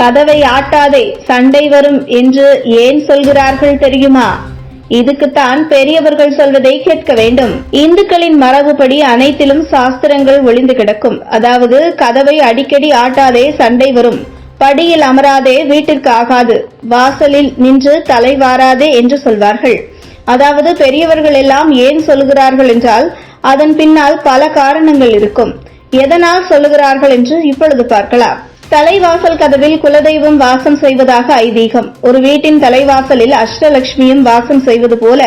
கதவை ஆட்டாதே சண்டை வரும் என்று ஏன் சொல்கிறார்கள் தெரியுமா? இதுக்குத்தான் பெரியவர்கள் சொல்வதை கேட்க வேண்டும். இந்துக்களின் மரபுப்படி அனைத்திலும் சாஸ்திரங்கள் ஒளிந்து கிடக்கும். அதாவது கதவை அடிக்கடி ஆட்டாதே சண்டை வரும். படியில் அமராதே வீட்டிற்கு ஆகாது. வாசலில் நின்று தலைவாராதே என்று சொல்வார்கள். அதாவது பெரியவர்கள் எல்லாம் ஏன் சொல்கிறார்கள் என்றால் அதன் பின்னால் பல காரணங்கள் இருக்கும். எதனால் சொல்லுகிறார்கள் என்று இப்பொழுது பார்க்கலாம். தலைவாசல் கதவில் குலதெய்வம் வாசம் செய்வதாக ஐதீகம். ஒரு வீட்டின் தலைவாசலில் அஷ்டலட்சுமியும் வாசம் செய்வது போல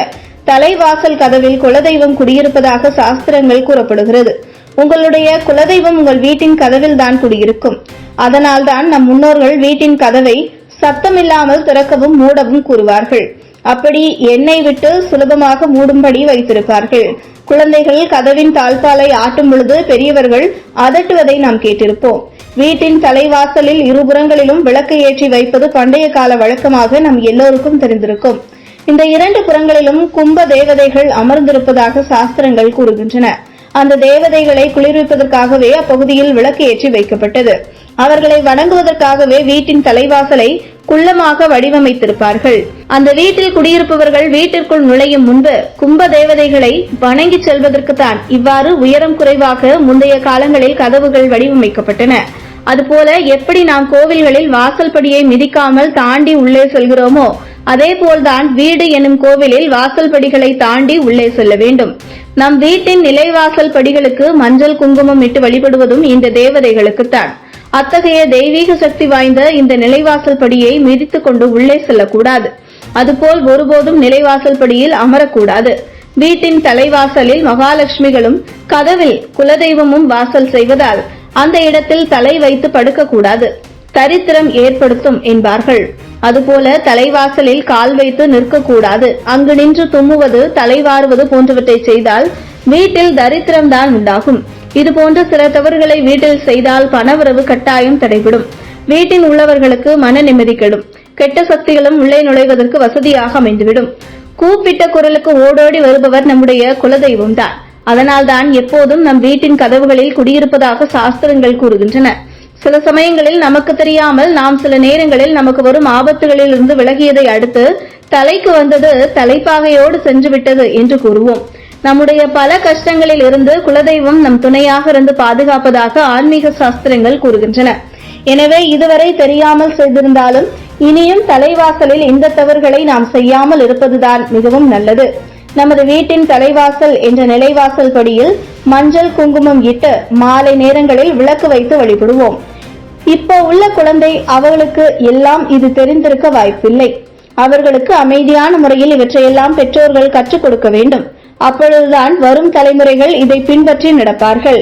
தலைவாசல் கதவில் குலதெய்வம் குடியிருப்பதாக சாஸ்திரங்கள் கூறப்படுகிறது. உங்களுடைய குலதெய்வம் உங்கள் வீட்டின் கதவில் தான் குடியிருக்கும். அதனால்தான் நம் முன்னோர்கள் வீட்டின் கதவை சத்தமில்லாமல் திறக்கவும் மூடவும் கூறுவார்கள். அப்படி எண்ணெய் விட்டு சுலபமாக மூடும்படி வைத்திருப்பார்கள். குழந்தைகள் கதவின் தாழ்பாலை ஆட்டும் பொழுது பெரியவர்கள் அதட்டுவதை நாம் கேட்டிருப்போம். வீட்டின் தலைவாசலில் இருபுறங்களிலும் விளக்கு ஏற்றி வைப்பது பண்டைய கால வழக்கமாக நம் எல்லோருக்கும் தெரிந்திருக்கும். இந்த இரண்டு புறங்களிலும் கும்ப தேவதைகள் அமர்ந்திருப்பதாக சாஸ்திரங்கள் கூறுகின்றன. அந்த தேவதைகளை குளிர்விப்பதற்காகவே அப்பகுதியில் விளக்கு ஏற்றி வைக்கப்பட்டது. அவர்களை வணங்குவதற்காகவே வீட்டின் தலைவாசலை குள்ளமாக வடிவமைத்திருப்பார்கள். அந்த வீட்டில் குடியிருப்பவர்கள் வீட்டிற்குள் நுழையும் முன்பு கும்ப தேவதைகளை வணங்கி செல்வதற்குத்தான் இவ்வாறு உயரம் குறைவாக முந்தைய காலங்களில் கதவுகள் வடிவமைக்கப்பட்டன. அதுபோல எப்படி நாம் கோவில்களில் வாசல் படியை மிதிக்காமல் தாண்டி உள்ளே செல்கிறோமோ அதேபோல்தான் வீடு எனும் கோவிலில் வாசல் படிகளை தாண்டி உள்ளே செல்ல வேண்டும். நம் வீட்டின் நிலைவாசல் படிகளுக்கு மஞ்சள் குங்குமம் இட்டு வழிபடுவதும் இந்த தேவதைகளுக்குத்தான். அத்தகைய தெய்வீக சக்தி வாய்ந்த இந்த நிலைவாசல் படியை மிதித்துக் கொண்டு உள்ளே செல்லக்கூடாது. அதுபோல் ஒருபோதும் நிலைவாசல் படியில் அமரக்கூடாது. வீட்டின் தலைவாசலில் மகாலட்சுமிகளும் கதவில் குலதெய்வமும் வாசல் செய்வதால் அந்த இடத்தில் தலை வைத்து படுக்கக்கூடாது. தரித்திரம் ஏற்படுத்தும் என்பார்கள். அதுபோல தலைவாசலில் கால் வைத்து நிற்கக்கூடாது. அங்கு நின்று தும்முவது தலைவாறுவது போன்றவற்றை செய்தால் வீட்டில் தரித்திரம்தான் உண்டாகும். இதுபோன்ற சில தவறுகளை வீட்டில் செய்தால் பணவரவு கட்டாயம் தடைபடும். வீட்டில் உள்ளவர்களுக்கு மன நிம்மதி கெடும். கெட்ட சக்திகளும் உள்ளே நுழைவதற்கு வசதியாக அமைந்துவிடும். கூப்பிட்ட குரலுக்கு ஓடோடி வருபவர் நம்முடைய குலதெய்வம் தான் அதனால்தான் எப்போதும் நம் வீட்டின் கதவுகளில் குடியிருப்பதாக சாஸ்திரங்கள் கூறுகின்றன. சில சமயங்களில் நமக்கு தெரியாமல் நாம் சில நேரங்களில் நமக்கு வரும் ஆபத்துகளில் இருந்து விலகியதை அடுத்து தலைக்கு வந்தது தலைப்பாகையோடு சென்று விட்டது என்று கூறுவோம். நம்முடைய பல கஷ்டங்களில் இருந்து குலதெய்வம் நம் துணையாக இருந்து பாதுகாப்பதாக ஆன்மீக சாஸ்திரங்கள் கூறுகின்றன. எனவே இதுவரை தெரியாமல் செய்திருந்தாலும் இனியும் தலைவாசலில் இந்த தவறுகளை நாம் செய்யாமல் இருப்பதுதான் மிகவும் நல்லது. நமது வீட்டின் தலைவாசல் என்ற நிலைவாசல் படியில் மஞ்சள் குங்குமம் இட்டு மாலை நேரங்களில் விளக்கு வைத்து வழிபடுவோம். இப்போ உள்ள குழந்தை அவர்களுக்கு எல்லாம் இது தெரிந்திருக்க வாய்ப்பில்லை. அவர்களுக்கு அமைதியான முறையில் இவற்றையெல்லாம் பெற்றோர்கள் கற்றுக் கொடுக்க வேண்டும். அப்பொழுதுதான் வரும் தலைமுறைகள் இதை பின்பற்றி நடப்பார்கள்.